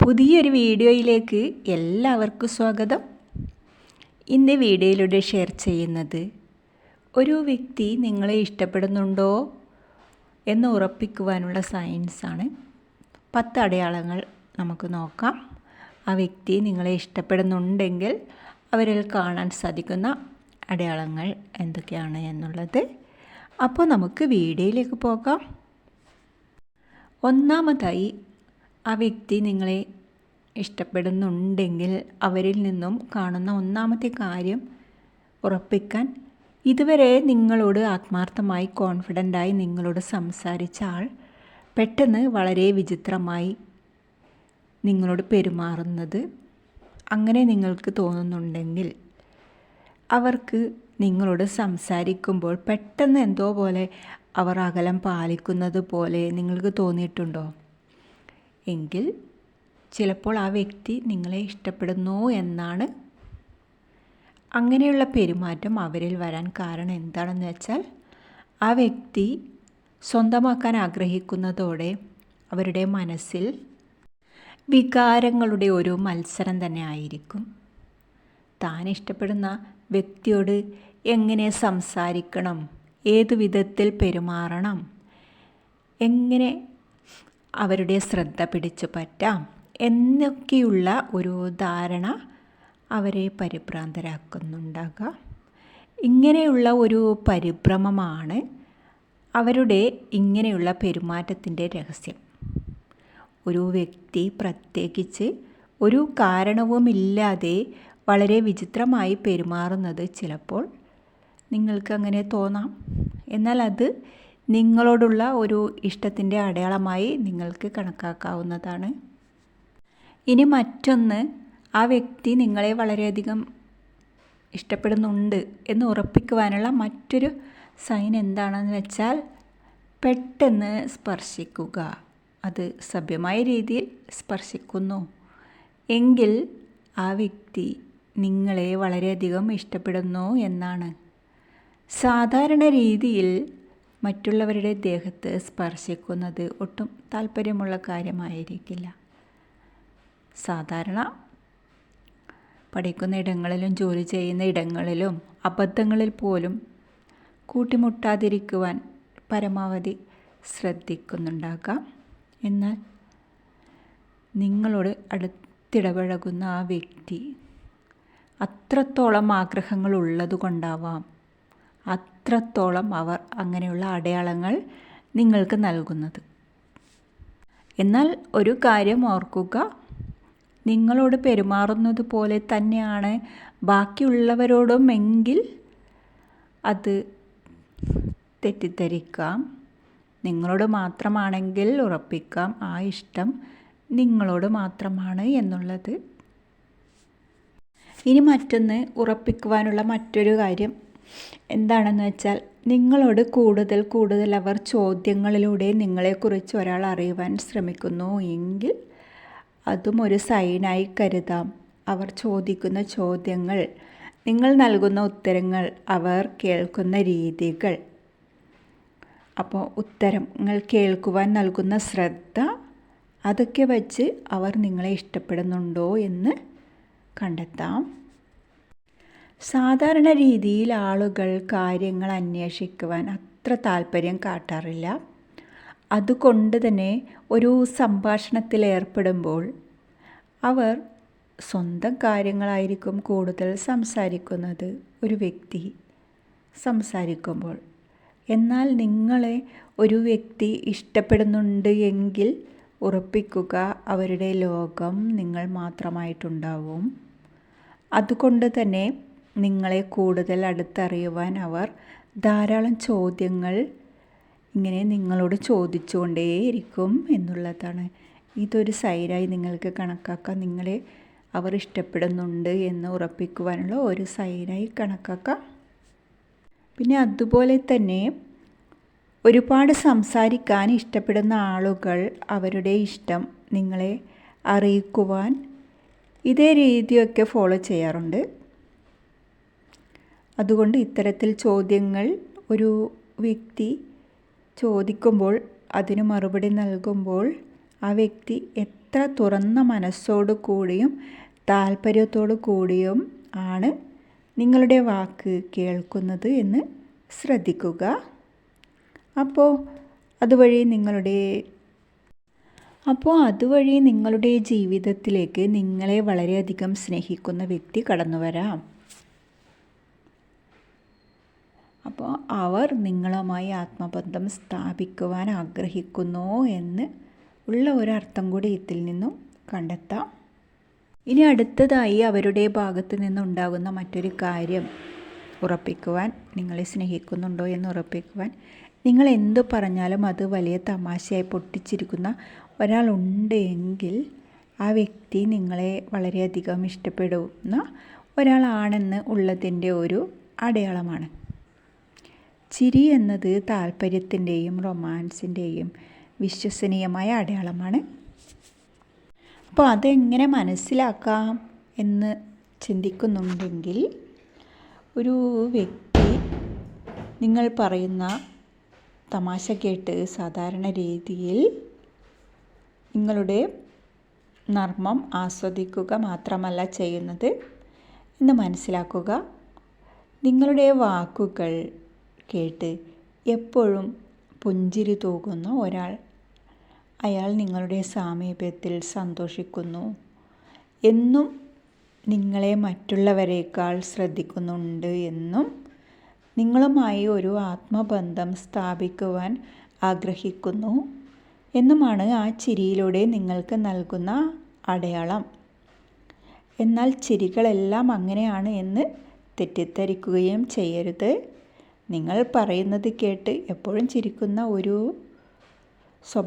പുതിയൊരു വീഡിയോയിലേക്ക് എല്ലാവർക്കും സ്വാഗതം. ഇന്ന് വീഡിയോയിലൂടെ ഷെയർ ചെയ്യുന്നത് ഒരു വ്യക്തി നിങ്ങളെ ഇഷ്ടപ്പെടുന്നുണ്ടോ എന്ന് ഉറപ്പിക്കുവാനുള്ള സയൻസാണ് പത്ത് അടയാളങ്ങൾ നമുക്ക് നോക്കാം. ആ വ്യക്തി നിങ്ങളെ ഇഷ്ടപ്പെടുന്നുണ്ടെങ്കിൽ അവരിൽ കാണാൻ സാധിക്കുന്ന അടയാളങ്ങൾ എന്തൊക്കെയാണ് എന്നുള്ളത്. അപ്പോൾ നമുക്ക് വീഡിയോയിലേക്ക് പോകാം. ഒന്നാമതായി ആ വ്യക്തി നിങ്ങളെ ഇഷ്ടപ്പെടുന്നുണ്ടെങ്കിൽ അവരിൽ നിന്നും കാണുന്ന ഒന്നാമത്തെ കാര്യം ഉറപ്പിക്കാൻ ഇതുവരെ നിങ്ങളോട് ആത്മാർത്ഥമായി കോൺഫിഡന്റായി നിങ്ങളോട് സംസാരിച്ച ആൾ പെട്ടെന്ന് വളരെ വിചിത്രമായി നിങ്ങളോട് പെരുമാറുന്നത് അങ്ങനെ നിങ്ങൾക്ക് തോന്നുന്നുണ്ടെങ്കിൽ അവർക്ക് നിങ്ങളോട് സംസാരിക്കുമ്പോൾ പെട്ടെന്ന് എന്തോ പോലെ അവർ അകലം പാലിക്കുന്നത് പോലെ നിങ്ങൾക്ക് തോന്നിയിട്ടുണ്ടോ? എങ്കിൽ ചിലപ്പോൾ ആ വ്യക്തി നിങ്ങളെ ഇഷ്ടപ്പെടുന്നു എന്നാണ്. അങ്ങനെയുള്ള പെരുമാറ്റം അവരിൽ വരാൻ കാരണം എന്താണെന്ന് വെച്ചാൽ ആ വ്യക്തി സ്വന്തമാക്കാൻ ആഗ്രഹിക്കുന്നതോടെ അവരുടെ മനസ്സിൽ വികാരങ്ങളുടെ ഒരു മത്സരം തന്നെ ആയിരിക്കും. താൻ ഇഷ്ടപ്പെടുന്ന വ്യക്തിയോട് എങ്ങനെ സംസാരിക്കണം? ഏതു വിധത്തിൽ പെരുമാറണം? എങ്ങനെ അവരുടെ ശ്രദ്ധ പിടിച്ചു പറ്റാം എന്നൊക്കെയുള്ള ഒരു ധാരണ അവരെ പരിഭ്രാന്തരാക്കുന്നുണ്ടാകാം. ഇങ്ങനെയുള്ള ഒരു പരിഭ്രമമാണ് അവരുടെ ഇങ്ങനെയുള്ള പെരുമാറ്റത്തിന്റെ രഹസ്യം. ഒരു വ്യക്തി പ്രത്യേകിച്ച് ഒരു കാരണവുമില്ലാതെ വളരെ വിചിത്രമായി പെരുമാറുന്നത് ചിലപ്പോൾ നിങ്ങൾക്ക് അങ്ങനെ തോന്നാം. എന്നാൽ അത് നിങ്ങളോടുള്ള ഒരു ഇഷ്ടത്തിന്റെ അടയാളമായി നിങ്ങൾക്ക് കണക്കാക്കാവുന്നതാണ്. ഇനി മറ്റൊന്ന് ആ വ്യക്തി നിങ്ങളെ വളരെയധികം ഇഷ്ടപ്പെടുന്നുണ്ട് എന്ന് ഉറപ്പിക്കുവാനുള്ള മറ്റൊരു സൈൻ എന്താണെന്ന് വെച്ചാൽ പെട്ടെന്ന് സ്പർശിക്കുക. അത് സഭ്യമായ രീതിയിൽ സ്പർശിക്കുന്നു. എങ്കിൽ ആ വ്യക്തി നിങ്ങളെ വളരെയധികം ഇഷ്ടപ്പെടുന്നു എന്നാണ്. സാധാരണ രീതിയിൽ മറ്റുള്ളവരുടെ ദേഹത്ത് സ്പർശിക്കുന്നത് ഒട്ടും താല്പര്യമുള്ള കാര്യമായിരിക്കില്ല. സാധാരണ പഠിക്കുന്ന ഇടങ്ങളിലും ജോലി ചെയ്യുന്ന ഇടങ്ങളിലും അബദ്ധങ്ങളിൽ പോലും കൂട്ടിമുട്ടാതിരിക്കുവാൻ പരമാവധി ശ്രദ്ധിക്കുന്നുണ്ടാകാം. എന്നാൽ നിങ്ങളോട് അടുത്തിടപഴകുന്ന ആ വ്യക്തി അത്രത്തോളം ആഗ്രഹങ്ങൾ ഉള്ളതുകൊണ്ടാവാം അത്രത്തോളം അവർ അങ്ങനെയുള്ള അടയാളങ്ങൾ നിങ്ങൾക്ക് നൽകുന്നത്. എന്നാൽ ഒരു കാര്യം ഓർക്കുക നിങ്ങളോട് പെരുമാറുന്നത് പോലെ തന്നെയാണ് ബാക്കിയുള്ളവരോടും എങ്കിൽ അത് തെറ്റിദ്ധരിക്കാം. നിങ്ങളോട് മാത്രമാണെങ്കിൽ ഉറപ്പിക്കാം. ആ ഇഷ്ടം നിങ്ങളോട് മാത്രമാണ് എന്നുള്ളത്. ഇനി മറ്റൊന്ന് ഉറപ്പിക്കുവാനുള്ള മറ്റൊരു കാര്യം എന്താണെന്ന് വെച്ചാൽ നിങ്ങളോട് കൂടുതൽ കൂടുതൽ അവർ ചോദ്യങ്ങളിലൂടെ നിങ്ങളെക്കുറിച്ച് ഒരാൾ അറിയുവാൻ ശ്രമിക്കുന്നു എങ്കിൽ അതും ഒരു സൈനായി കരുതാം. അവർ ചോദിക്കുന്ന ചോദ്യങ്ങൾ നിങ്ങൾ നൽകുന്ന ഉത്തരങ്ങൾ അവർ കേൾക്കുന്ന രീതികൾ. അപ്പോൾ ഉത്തരങ്ങൾ കേൾക്കുവാൻ നൽകുന്ന ശ്രദ്ധ അതൊക്കെ വച്ച് അവർ നിങ്ങളെ ഇഷ്ടപ്പെടുന്നുണ്ടോ എന്ന് കണ്ടെത്താം. സാധാരണ രീതിയിൽ ആളുകൾ കാര്യങ്ങൾ അന്വേഷിക്കുവാൻ അത്ര താല്പര്യം കാട്ടാറില്ല. അതുകൊണ്ട് തന്നെ ഒരു സംഭാഷണത്തിൽ ഏർപ്പെടുമ്പോൾ അവർ സ്വന്തം കാര്യങ്ങളായിരിക്കും കൂടുതൽ സംസാരിക്കുന്നത്. ഒരു വ്യക്തി സംസാരിക്കുമ്പോൾ. എന്നാൽ നിങ്ങളെ ഒരു വ്യക്തി ഇഷ്ടപ്പെടുന്നുണ്ട് എങ്കിൽ ഉറപ്പിക്കുക അവരുടെ ലോകം നിങ്ങൾ മാത്രമായിട്ടുണ്ടാവും. അതുകൊണ്ട് തന്നെ നിങ്ങളെ കൂടുതൽ അടുത്തറിയുവാൻ അവർ ധാരാളം ചോദ്യങ്ങൾ ഇങ്ങനെ നിങ്ങളോട് ചോദിച്ചുകൊണ്ടേയിരിക്കും എന്നുള്ളതാണ്. ഇതൊരു സൈനായി നിങ്ങൾക്ക് കണക്കാക്കാം. നിങ്ങളെ അവർ ഇഷ്ടപ്പെടുന്നുണ്ട് എന്ന് ഉറപ്പിക്കുവാനുള്ള ഒരു സൈനായി കണക്കാക്കാം. പിന്നെ അതുപോലെ തന്നെ ഒരുപാട് സംസാരിക്കാൻ ഇഷ്ടപ്പെടുന്ന ആളുകൾ അവരുടെ ഇഷ്ടം നിങ്ങളെ അറിയിക്കുവാൻ ഇതേ രീതിയൊക്കെ ഫോളോ ചെയ്യാറുണ്ട്. അതുകൊണ്ട് ഇത്തരത്തിൽ ചോദ്യങ്ങൾ ഒരു വ്യക്തി ചോദിക്കുമ്പോൾ അതിന് മറുപടി നൽകുമ്പോൾ ആ വ്യക്തി എത്ര തുറന്ന മനസ്സോടു കൂടിയും താല്പര്യത്തോടു കൂടിയും ആണ് നിങ്ങളുടെ വാക്ക് കേൾക്കുന്നത് എന്ന് ശ്രദ്ധിക്കുക. അപ്പോൾ അതുവഴി നിങ്ങളുടെ അപ്പോൾ അതുവഴി നിങ്ങളുടെ ജീവിതത്തിലേക്ക് നിങ്ങളെ വളരെയധികം സ്നേഹിക്കുന്ന വ്യക്തി കടന്നു വരാം അപ്പോൾ അവർ നിങ്ങളുമായി ആത്മബന്ധം സ്ഥാപിക്കുവാൻ ആഗ്രഹിക്കുന്നു എന്ന് ഉള്ള ഒരർത്ഥം കൂടി ഇതിൽ നിന്നും കണ്ടെത്താം. ഇനി അടുത്തതായി അവരുടെ ഭാഗത്ത് നിന്നുണ്ടാകുന്ന മറ്റൊരു കാര്യം ഉറപ്പിക്കുവാൻ നിങ്ങളെ സ്നേഹിക്കുന്നുണ്ടോ എന്ന് ഉറപ്പിക്കുവാൻ നിങ്ങൾ എന്ത് പറഞ്ഞാലും അത് വലിയ തമാശയായി പൊട്ടിച്ചിരിക്കുന്ന ഒരാളുണ്ട് എങ്കിൽ ആ വ്യക്തി നിങ്ങളെ വളരെയധികം ഇഷ്ടപ്പെടുന്ന ഒരാളാണെന്ന് ഉള്ളതിന്റെ ഒരു അടയാളമാണ്. ചിരി എന്നത് താല്പര്യത്തിന്റെയും റൊമാൻസിന്റെയും വിശ്വസനീയമായ അടയാളമാണ്. അപ്പോൾ അതെങ്ങനെ മനസ്സിലാക്കാം എന്ന് ചിന്തിക്കുന്നുണ്ടെങ്കിൽ ഒരു വ്യക്തി നിങ്ങൾ പറയുന്ന തമാശ കേട്ട് സാധാരണ രീതിയിൽ നിങ്ങളുടെ നർമ്മം ആസ്വദിക്കുക മാത്രമല്ല ചെയ്യുന്നത് എന്ന് മനസ്സിലാക്കുക. നിങ്ങളുടെ വാക്കുകൾ കേട്ട് എപ്പോഴും പുഞ്ചിരി തൂകുന്ന ഒരാൾ. അയാൾ നിങ്ങളുടെ സാമീപ്യത്തിൽ സന്തോഷിക്കുന്നു. എന്നും നിങ്ങളെ മറ്റുള്ളവരെക്കാൾ ശ്രദ്ധിക്കുന്നുണ്ട് എന്നും നിങ്ങളുമായി ഒരു ആത്മബന്ധം സ്ഥാപിക്കുവാൻ ആഗ്രഹിക്കുന്നു എന്നുമാണ് ആ ചിരിയിലൂടെ നിങ്ങൾക്ക് നൽകുന്ന അടയാളം. എന്നാൽ ചിരികളെല്ലാം അങ്ങനെയാണ് എന്ന് തെറ്റിദ്ധരിക്കുകയും ചെയ്യരുത്. നിങ്ങൾ പറയുന്നത് കേട്ട് എപ്പോഴും ചിരിക്കുന്ന ഒരു സ്വ